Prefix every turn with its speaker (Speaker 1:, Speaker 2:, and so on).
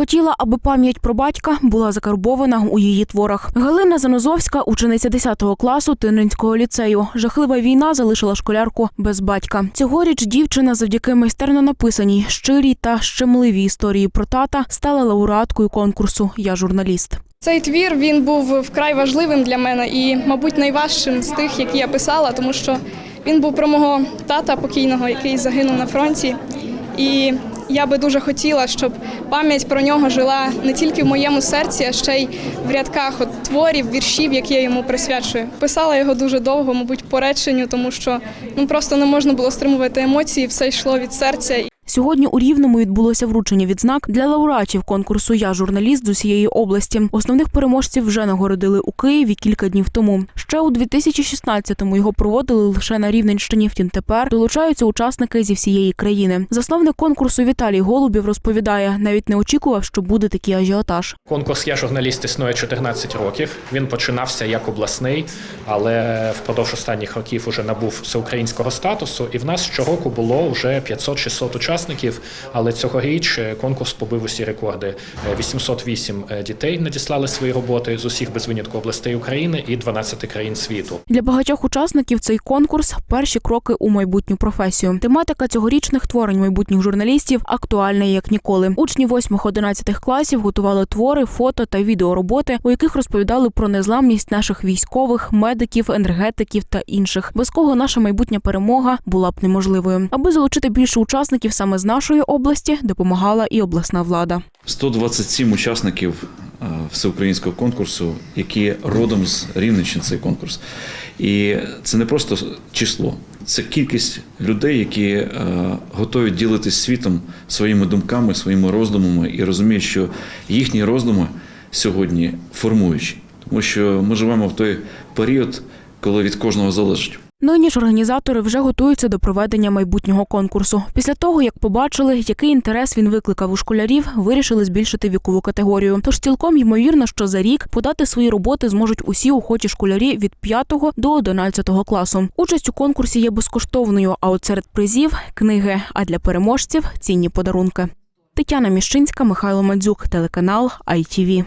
Speaker 1: Хотіла, аби пам'ять про батька була закарбована у її творах. Галина Занозовська, учениця 10 класу Тининського ліцею. Жахлива війна залишила школярку без батька. Цьогоріч дівчина завдяки майстерно написаній, щирій та щемливій історії про тата стала лауреаткою конкурсу Я журналіст.
Speaker 2: Цей твір він був вкрай важливим для мене і, мабуть, найважчим з тих, які я писала, тому що він був про мого тата покійного, який загинув на фронті. І я би дуже хотіла, щоб пам'ять про нього жила не тільки в моєму серці, а ще й в рядках от творів, віршів, які я йому присвячую. Писала його дуже довго, мабуть, по реченню, тому що ну просто не можна було стримувати емоції, все йшло від серця.
Speaker 1: Сьогодні у Рівному відбулося вручення відзнак для лауреатів конкурсу Я журналіст з усієї області. Основних переможців вже нагородили у Києві кілька днів тому. Ще у 2016-му його проводили лише на Рівненщині. Втім, тепер долучаються учасники зі всієї країни. Засновник конкурсу Віталій Голубів розповідає, навіть не очікував, що буде такий ажіотаж.
Speaker 3: Конкурс Я журналіст існує 14 років. Він починався як обласний, але впродовж останніх років уже набув всеукраїнського статусу. І в нас щороку було вже 500-600 учасників. Але цьогоріч е, конкурс побив усі рекорди. Е, 808 дітей надіслали свої роботи з усіх без винятку областей України і 12 країн світу.
Speaker 1: Для багатьох учасників цей конкурс перші кроки у майбутню професію. Тематика цьогорічних творень майбутніх журналістів актуальна як ніколи. Учні 8-11 класів готували твори, фото та відеороботи, у яких розповідали про незламність наших військових, медиків, енергетиків та інших, без кого наша майбутня перемога була б неможливою. Аби залучити більше учасників саме з нашої області, допомагала і обласна влада.
Speaker 4: 127 учасників е, всеукраїнського конкурсу, які родом з Рівненщини цей конкурс. І це не просто число, це кількість людей, які е, готові ділитись світом своїми думками, своїми роздумами і розуміють, що їхні роздуми сьогодні формуючі, тому що ми живемо в той період, коли від кожного залежить.
Speaker 1: Нині ж організатори вже готуються до проведення майбутнього конкурсу. Після того, як побачили, який інтерес він викликав у школярів, вирішили збільшити вікову категорію. Тож цілком ймовірно, що за рік подати свої роботи зможуть усі охочі школярі від 5 до 11 класу. Участь у конкурсі є безкоштовною, а от серед призів книги, а для переможців цінні подарунки. Тетяна Міщинська, Михайло Мадзюк, телеканал ITV.